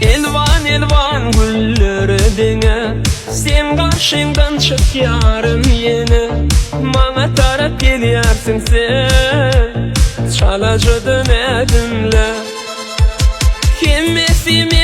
Elvan elvan gülleri dene Sen karşımdan çık yarın yine. Bana taraf geliyorsun sen. Çalacıdın edinle Kimisimin yadımda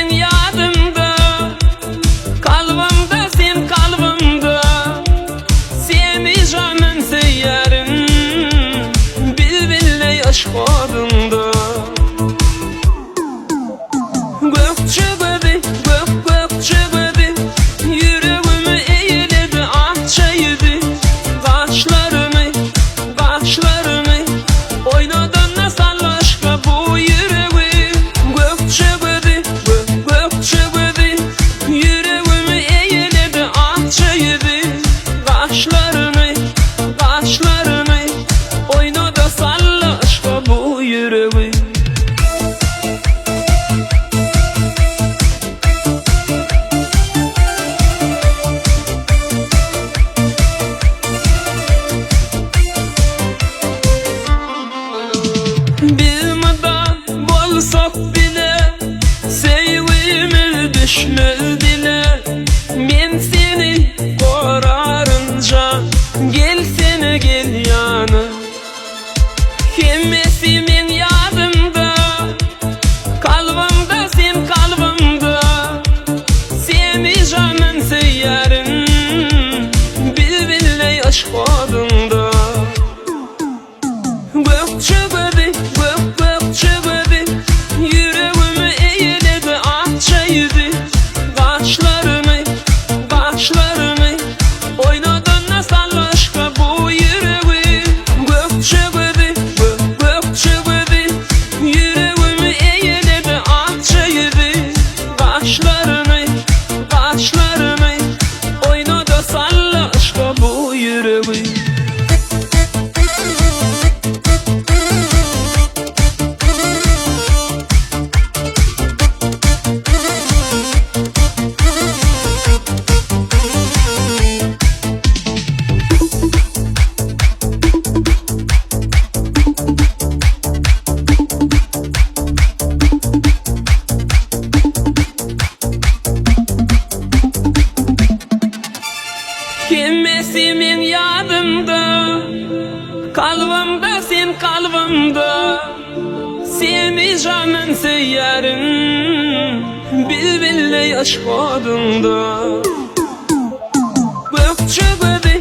bolsak bile Sevgimiz düşmediler Ben seni korarınca Gel seni gel yana Kimisimin yadımda Kalbimde sen kalbimde. Seni canın seyerim kalbimde Seni canın seyerim Bilbille yaş kodumda Gökçe bedi, gök gökçe bedi